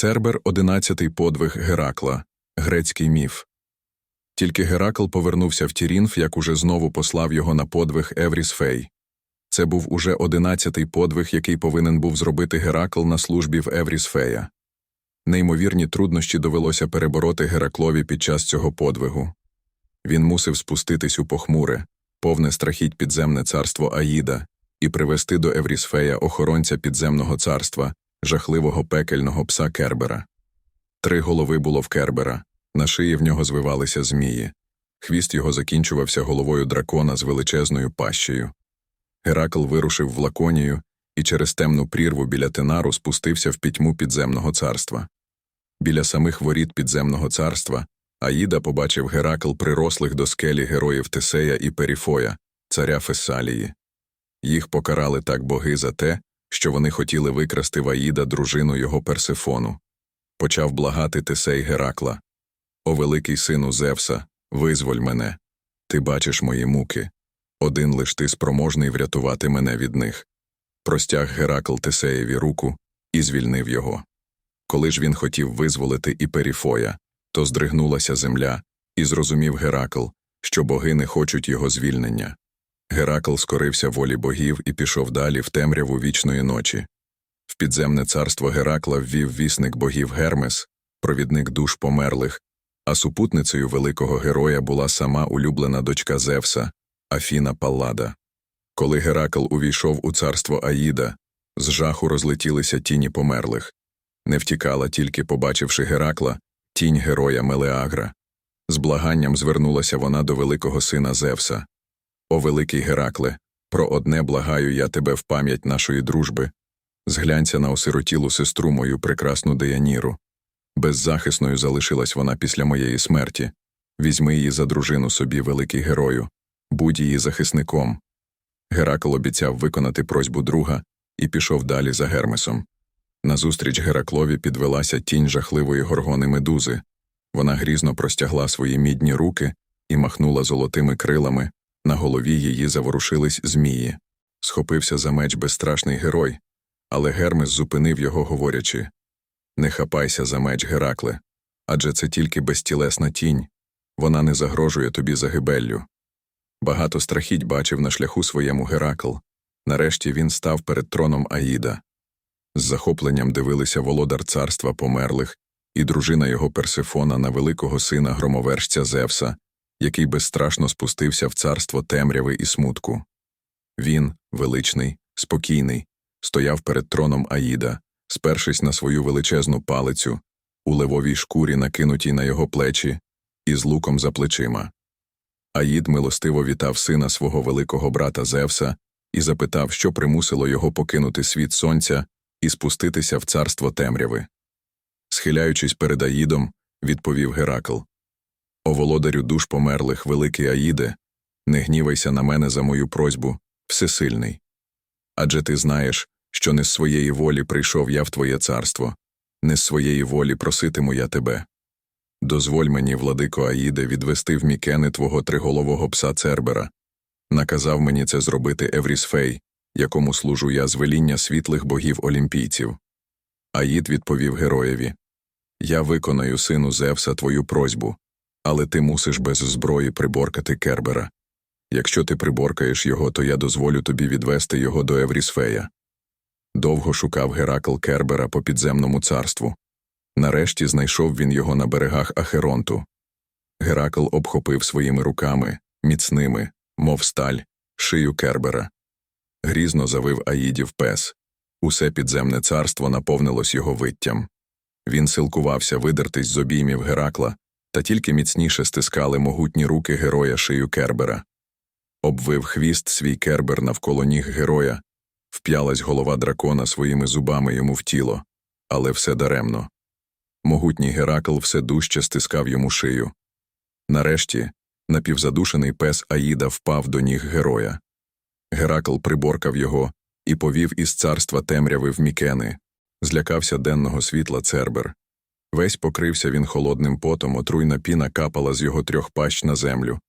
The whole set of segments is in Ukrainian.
Цербер одинадцятий подвиг Геракла, грецький міф. Тільки Геракл повернувся в Тірінф, як уже знову послав його на подвиг Еврісфей. Це був уже одинадцятий подвиг, який повинен був зробити Геракл на службі в Еврісфея. Неймовірні труднощі довелося перебороти Гераклові під час цього подвигу. Він мусив спуститись у похмуре, повне страхіть підземне царство Аїда і привести до Еврісфея охоронця підземного царства, жахливого пекельного пса Кербера. Три голови було в Кербера, на шиї в нього звивалися змії. Хвіст його закінчувався головою дракона з величезною пащею. Геракл вирушив в Лаконію і через темну прірву біля Тенару спустився в пітьму підземного царства. Біля самих воріт підземного царства Аїда побачив Геракл прирослих до скелі героїв Тесея і Періфоя, царя Фесалії. Їх покарали так боги за те, що вони хотіли викрасти в Аїда дружину його Персифону. Почав благати Тесей Геракла. О великий сину Зевса, визволь мене. Ти бачиш мої муки. Один лиш ти спроможний врятувати мене від них. Простяг Геракл Тесеєві руку і звільнив його. Коли ж він хотів визволити і Періфоя, то здригнулася земля, і зрозумів Геракл, що боги не хочуть його звільнення. Геракл скорився волі богів і пішов далі в темряву вічної ночі. В підземне царство Геракла ввів вісник богів Гермес, провідник душ померлих, а супутницею великого героя була сама улюблена дочка Зевса, Афіна Паллада. Коли Геракл увійшов у царство Аїда, з жаху розлетілися тіні померлих. Не втікала тільки, побачивши Геракла, тінь героя Мелеагра. З благанням звернулася вона до великого сина Зевса. О великий Геракле, про одне благаю я тебе в пам'ять нашої дружби. Зглянься на осиротілу сестру мою прекрасну Деяніру. Беззахисною залишилась вона після моєї смерті. Візьми її за дружину собі, великий герою, будь її захисником. Геракл обіцяв виконати просьбу друга і пішов далі за Гермесом. Назустріч Гераклові підвелася тінь жахливої горгони медузи. Вона грізно простягла свої мідні руки і махнула золотими крилами, на голові її заворушились змії. Схопився за меч безстрашний герой, але Гермес зупинив його, говорячи Не хапайся за меч, Геракле, адже це тільки безтілесна тінь, вона не загрожує тобі загибеллю. Багато страхіть бачив на шляху своєму Геракл. Нарешті він став перед троном Аїда. З захопленням дивилися володар царства померлих і дружина його Персифона на великого сина громовершця Зевса, який безстрашно спустився в царство темряви і смутку. Він, величний, спокійний, стояв перед троном Аїда, спершись на свою величезну палицю, у левовій шкурі, накинутій на його плечі, і з луком за плечима. Аїд милостиво вітав сина свого великого брата Зевса і запитав, що примусило його покинути світ сонця і спуститися в царство темряви. Схиляючись перед Аїдом, відповів Геракл О володарю душ померлих, великий Аїде, не гнівайся на мене за мою просьбу, всесильний. Адже ти знаєш, що не з своєї волі прийшов я в твоє царство, не з своєї волі проситиму я тебе. Дозволь мені, владико Аїде, відвести в мікени твого триголового пса Цербера. Наказав мені це зробити Еврісфей, якому служу я з веління світлих богів олімпійців. Аїд відповів героєві Я виконаю, сину Зевса, твою просьбу, але ти мусиш без зброї приборкати Кербера. Якщо ти приборкаєш його, то я дозволю тобі відвести його до Еврісфея. Довго шукав Геракл Кербера по підземному царству. Нарешті знайшов він його на берегах Ахеронту. Геракл обхопив своїми руками, міцними, мов сталь, шию Кербера. Грізно завив Аїдів пес. Усе підземне царство наповнилось його виттям. Він силкувався видертись з обіймів Геракла, та тільки міцніше стискали могутні руки героя шию Кербера. Обвив хвіст свій кербер навколо ніг героя, вп'ялась голова дракона своїми зубами йому в тіло, але все даремно. Могутній Геракл все дужче стискав йому шию. Нарешті напівзадушений пес Аїда впав до ніг героя. Геракл приборкав його і повів із царства темряви в мікени, злякався денного світла Цербер. Весь покрився він холодним потом, отруйна піна капала з його трьох пащ на землю.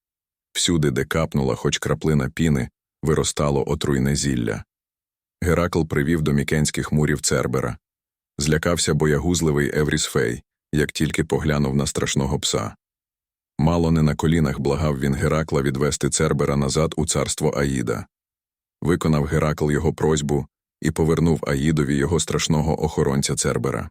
Всюди, де капнула хоч краплина піни, виростало отруйне зілля. Геракл привів до мікенських мурів Цербера. Злякався боягузливий Еврісфей, як тільки поглянув на страшного пса. Мало не на колінах благав він Геракла відвести Цербера назад у царство Аїда. Виконав Геракл його просьбу і повернув Аїдові його страшного охоронця Цербера.